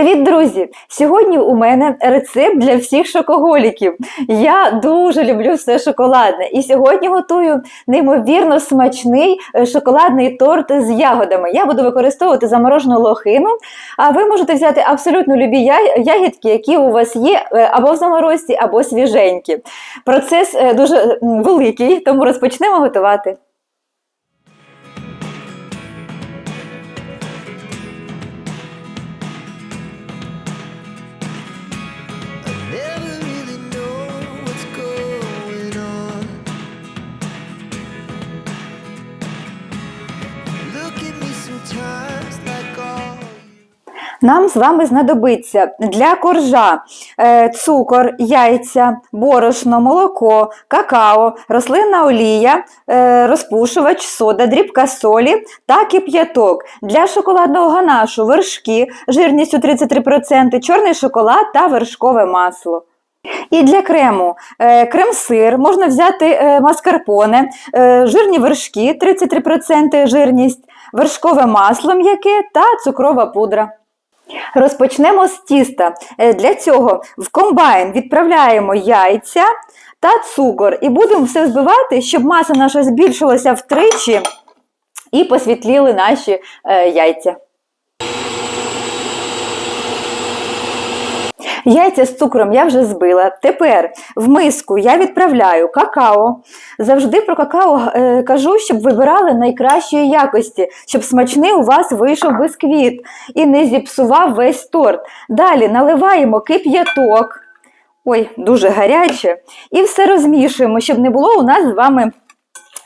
Привіт, друзі! Сьогодні у мене рецепт для всіх шокоголіків. Я дуже люблю все шоколадне. І сьогодні готую неймовірно смачний е, шоколадний торт з ягодами. Я буду використовувати заморожену лохину, а ви можете взяти абсолютно любі ягідки, які у вас є е, або в заморозці, або свіженькі. Процес е, дуже великий, тому розпочнемо готувати. Нам з вами знадобиться для коржа е, цукор, яйця, борошно, молоко, какао, рослинна олія, е, розпушувач, сода, дрібка солі та кип'яток. Для шоколадного ганашу вершки жирністю 33%, чорний шоколад та вершкове масло. І для крему е, крем-сир, можна взяти маскарпоне, жирні вершки 33% жирність, вершкове масло м'яке та цукрова пудра. Розпочнемо з тіста. Е, Для цього в комбайн відправляємо яйця та цукор і будемо все збивати, щоб маса наша збільшилася втричі і посвітліли наші е, яйця. Яйця з цукром я вже збила. Тепер в миску я відправляю какао. Завжди про какао е, кажу, щоб вибирали найкращої якості, щоб смачний у вас вийшов бисквіт і не зіпсував весь торт. Далі наливаємо кип'яток. Ой, дуже гаряче. І все розмішуємо, щоб не було у нас з вами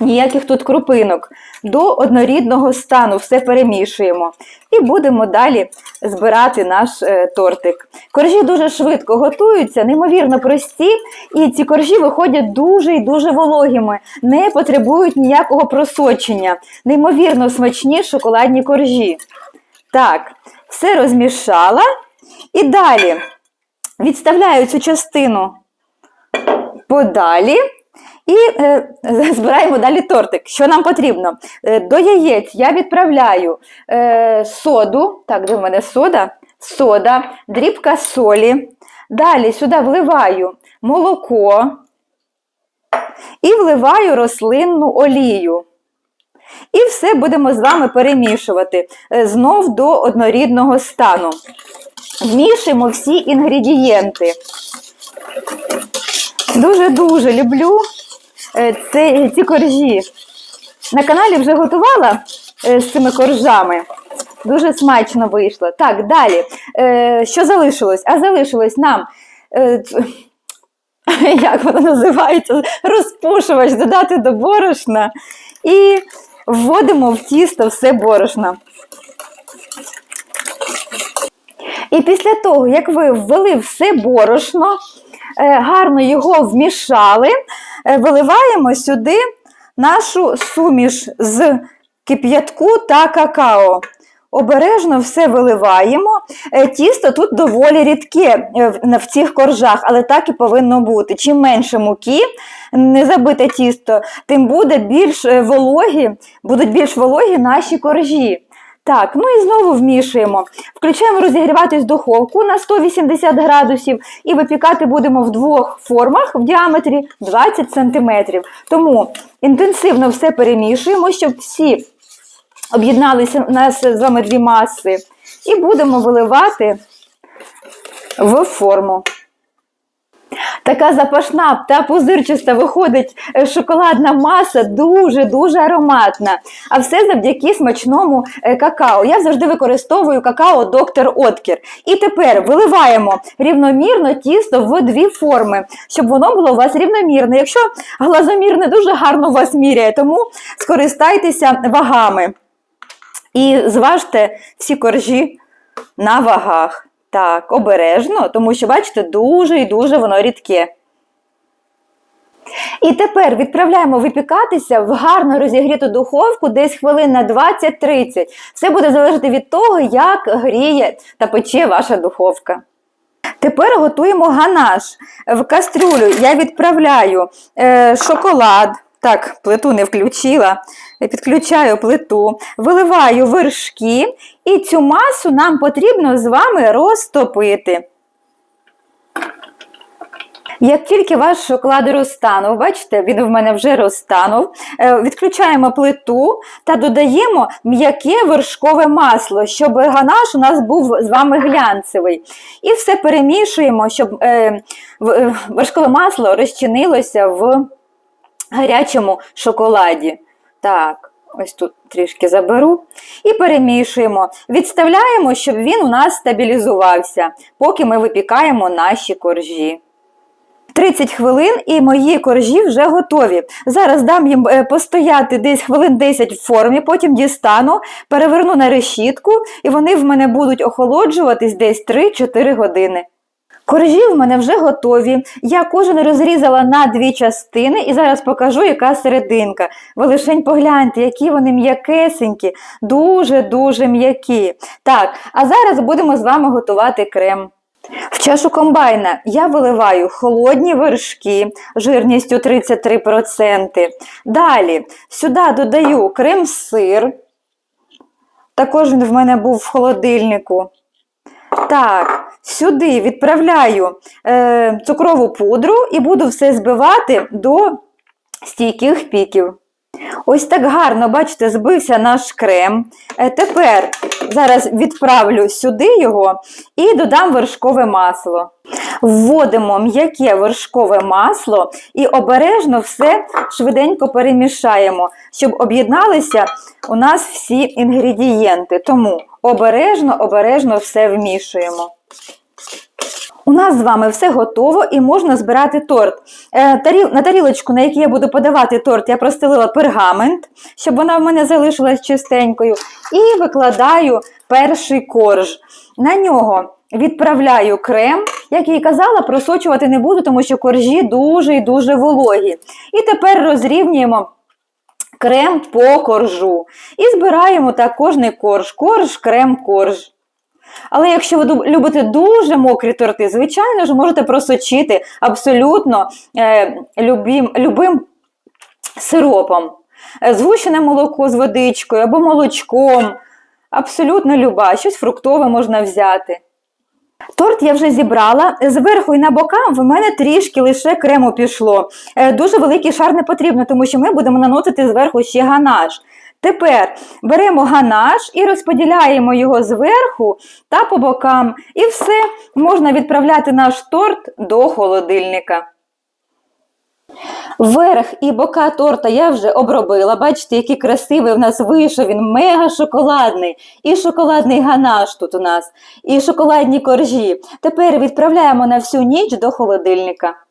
ніяких тут крупинок. До однорідного стану все перемішуємо. І будемо далі збирати наш е, тортик. Коржі дуже швидко готуються, неймовірно прості, і ці коржі виходять дуже і дуже вологими, не потребують ніякого просочення. Неймовірно смачні шоколадні коржі. Так, все розмішала. І далі відставляю цю частину подалі. І е, збираємо далі тортик. Що нам потрібно? Е, до яєць я відправляю е, соду. Так, де в мене сода? Сода, дрібка солі. Далі сюди вливаю молоко і вливаю рослинну олію. І все будемо з вами перемішувати е, знов до однорідного стану. Вмішуємо всі інгредієнти. Дуже-дуже люблю е, це, ці коржі. На каналі вже готувала е, з цими коржами. Дуже смачно вийшло. Так, далі. Е, Що залишилось? А залишилось нам. е, Як воно називається? Розпушувач додати до борошна. І вводимо в тісто все борошно. І після того, як ви ввели все борошно, е, гарно його вмішали, е, виливаємо сюди нашу суміш з кип'ятку та какао. Обережно все виливаємо. Е, Тісто тут доволі рідке е, в- цих коржах, але так і повинно бути. Чим менше муки, не забите тісто, тим буде більш е, вологі, будуть більш вологі наші коржі. Так, ну і знову вмішуємо. Включаємо розігріватись духовку на 180 градусів і випікати будемо в двох формах в діаметрі 20 см. Тому інтенсивно все перемішуємо, щоб всі об'єдналися у нас з вами дві маси. І будемо виливати в форму. Така запашна та пузирчаста виходить е, шоколадна маса, дуже-дуже ароматна. А все завдяки смачному е, какао. Я завжди використовую какао доктор Откер. І тепер виливаємо рівномірно тісто в дві форми, щоб воно було у вас рівномірне. Якщо глазомір не дуже гарно вас міряє, тому скористайтеся вагами. І зважте всі коржі на вагах. Так, обережно, тому що, бачите, дуже і дуже воно рідке. І тепер відправляємо випікатися в гарно розігріту духовку десь хвилин на 20-30. Все буде залежати від того, як гріє та пече ваша духовка. Тепер готуємо ганаш. В кастрюлю я відправляю е, шоколад, Так, плиту не включила. Підключаю плиту, виливаю вершки, і цю масу нам потрібно з вами розтопити. Як тільки ваш шоколад розтанув, бачите, він в мене вже розтанув, е, відключаємо плиту та додаємо м'яке вершкове масло, щоб ганаш у нас був з вами глянцевий. І все перемішуємо, щоб е, е, вершкове масло розчинилося в гарячому шоколаді. Так, ось тут трішки заберу. І перемішуємо. Відставляємо, щоб він у нас стабілізувався, поки ми випікаємо наші коржі. 30 хвилин і мої коржі вже готові. Зараз дам їм е, постояти десь хвилин 10 в формі, потім дістану, переверну на решітку, і вони в мене будуть охолоджуватись десь 3-4 години. Коржі в мене вже готові. Я кожен розрізала на дві частини і зараз покажу, яка серединка. Ви лишень погляньте, які вони м'якесенькі, дуже-дуже м'які. Так, а зараз будемо з вами готувати крем. В чашу комбайна я виливаю холодні вершки жирністю 33%. Далі сюди додаю крем-сир. Також він в мене був в холодильнику. Так, сюди відправляю е, цукрову пудру і буду все збивати до стійких піків. Ось так гарно, бачите, збився наш крем. Е, тепер зараз відправлю сюди його і додам вершкове масло. Вводимо м'яке вершкове масло і обережно все швиденько перемішаємо, щоб об'єдналися у нас всі інгредієнти. Тому обережно, обережно все вмішуємо. У нас з вами все готово і можна збирати торт. Е, на тарілочку, на якій я буду подавати торт, я простелила пергамент, щоб вона в мене залишилась чистенькою. І викладаю перший корж. На нього відправляю крем. Як я і казала, просочувати не буду, тому що коржі дуже і дуже вологі. І тепер розрівнюємо крем по коржу. І збираємо так кожний корж. Корж, крем, корж. Але якщо ви любите дуже мокрі торти, звичайно ж, можете просочити абсолютно е, любим, любим сиропом. Е, Згущене молоко з водичкою або молочком. Абсолютно люба, щось фруктове можна взяти. Торт я вже зібрала. Зверху і на бокам в мене трішки лише крему пішло. Е, Дуже великий шар не потрібно, тому що ми будемо наносити зверху ще ганаш. Тепер беремо ганаш і розподіляємо його зверху та по бокам. І все, можна відправляти наш торт до холодильника. Верх і бока торта я вже обробила. Бачите, який красивий в нас вийшов. Він мега шоколадний. І шоколадний ганаш тут у нас, і шоколадні коржі. Тепер відправляємо на всю ніч до холодильника.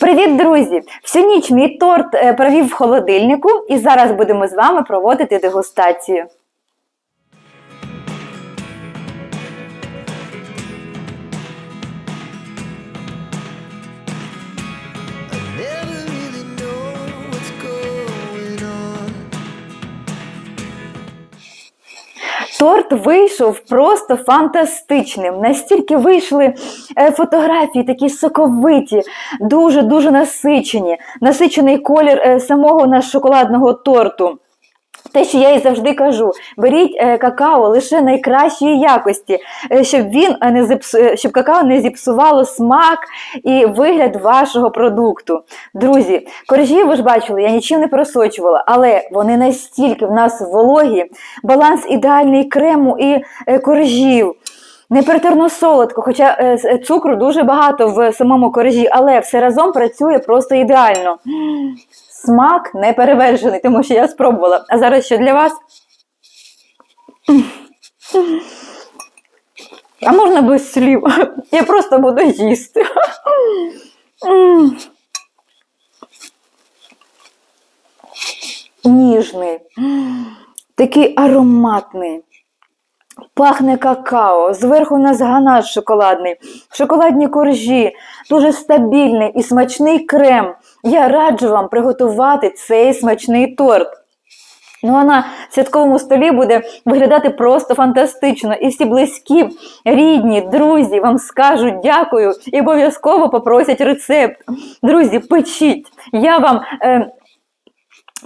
Привіт, друзі! Всю ніч мій торт е, провів в холодильнику, і зараз будемо з вами проводити дегустацію. Торт вийшов просто фантастичним. Настільки вийшли е, фотографії, такі соковиті, дуже-дуже насичені. Насичений колір е, самого наш шоколадного торту. Те, що я і завжди кажу, беріть е, какао лише найкращої якості, е, щоб він е, не зіпсу... щоб какао не зіпсувало смак і вигляд вашого продукту. Друзі, коржі ви ж бачили, я нічим не просочувала, але вони настільки в нас вологі, баланс ідеальний крему і коржів. Неперетерно солодко, хоча цукру дуже багато в самому коржі, але все разом працює просто ідеально. Смак не перевершений, тому що я спробувала. А зараз що для вас? А можна без слів? Я просто буду їсти. Ніжний, такий ароматний. Пахне какао, зверху у нас ганаш шоколадний, шоколадні коржі, дуже стабільний і смачний крем. Я раджу вам приготувати цей смачний торт. Ну, а на святковому столі буде виглядати просто фантастично. І всі близькі, рідні, друзі вам скажуть дякую і обов'язково попросять рецепт. Друзі, печіть. Я вам е,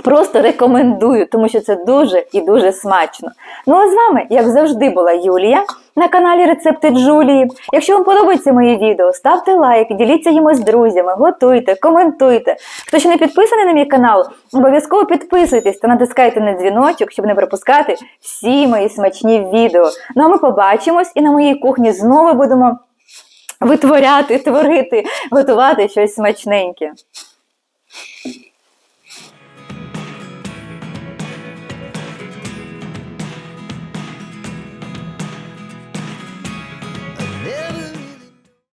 Просто рекомендую, тому що це дуже і дуже смачно. Ну а з вами, як завжди, була Юлія на каналі Рецепти Джулії. Якщо вам подобається моє відео, ставте лайк, діліться їм з друзями, готуйте, коментуйте. Хто ще не підписаний на мій канал, обов'язково підписуйтесь та натискайте на дзвіночок, щоб не пропускати всі мої смачні відео. Ну а ми побачимось і на моїй кухні знову будемо витворяти, творити, готувати щось смачненьке.